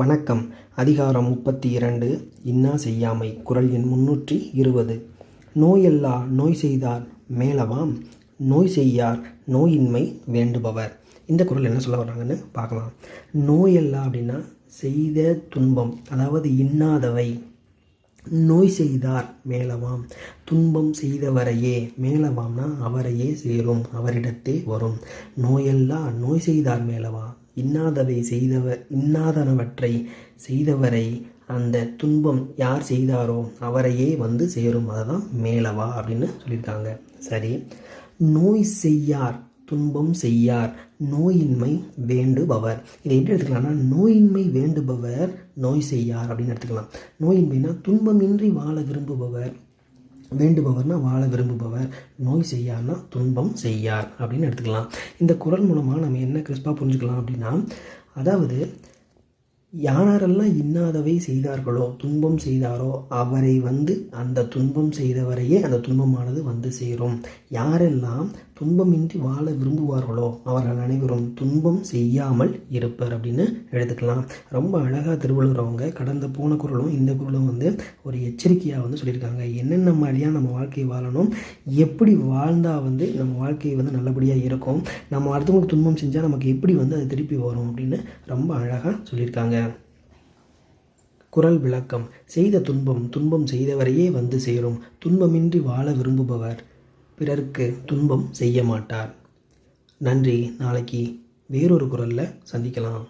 வணக்கம். அதிகாரம் முப்பத்தி இரண்டு இன்னா செய்யாமை. குரல் எண் முன்னூற்றி இருபது. நோயல்லா நோய் செய்தார் மேலவாம். நோய் செய்யார் நோயின்மை வேண்டுபவர். இந்த குரல் என்ன சொல்ல வர்றாங்கன்னு பார்க்கலாம். நோயல்லா அப்படின்னா செய்த துன்பம். அதாவது இன்னாதவை. நோய் செய்தார் மேலவாம். துன்பம் செய்தவரையே. மேலவாம்னா அவரையே சேரும். அவரிடத்தே வரும். நோயல்லா நோய் செய்தார் மேலவா. இன்னாதவை செய்தவர் இன்னாதனவற்றை செய்தவரை அந்த துன்பம் யார் செய்தாரோ அவரையே வந்து சேரும். அதுதான் மேலவா அப்படின்னு சொல்லியிருக்காங்க. சரி. நோய் செய்யார் துன்பம் செய்யார் நோயின்மை வேண்டுபவர். இதை எப்படி எடுத்துக்கலாம்னா நோயின்மை வேண்டுபவர் நோய் செய்யார் அப்படின்னு எடுத்துக்கலாம். நோயின்மைனா துன்பமின்றி வாழ விரும்புபவர். வேண்டுபவர்னா வாழ விரும்புபவர். நோய் செய்யார்னா துன்பம் செய்யார் அப்படின்னு எடுத்துக்கலாம். இந்த குரல் மூலமாக நம்ம என்ன கிறிஸ்பாக புரிஞ்சுக்கலாம் அப்படின்னா அதாவது யாரெல்லாம் இன்னாதவை செய்தார்களோ துன்பம் செய்தாரோ அவரை வந்து அந்த துன்பம் செய்தவரையே அந்த துன்பமானது வந்து சேரும். யாரெல்லாம் துன்பமின்றி வாழ விரும்புவார்களோ அவர்கள் அனைவரும் துன்பம் செய்யாமல் இருப்பர் அப்படின்னு எடுத்துக்கலாம். ரொம்ப அழகாக திருவள்ளுவர் அவங்க கடந்த போன குரலும் இந்த குரலும் வந்து ஒரு எச்சரிக்கையாக வந்து சொல்லியிருக்காங்க. என்னென்ன மாதிரியாக நம்ம வாழ்க்கையை வாழணும்? எப்படி வாழ்ந்தால் வந்து நம்ம வாழ்க்கை வந்து நல்லபடியாக இருக்கும்? நம்ம அடுத்தவங்களுக்கு துன்பம் செஞ்சால் நமக்கு எப்படி வந்து அது திருப்பி வரும் அப்படின்னு ரொம்ப அழகாக சொல்லியிருக்காங்க. குரல் விளக்கம். செய்த துன்பம் துன்பம் செய்தவரையே வந்து சேரும். துன்பமின்றி வாழ விரும்புபவர். பிறருக்கு துன்பம் செய்ய மாட்டார் நன்றி. நாளைக்கு வேறொரு குரலில் சந்திக்கலாம்.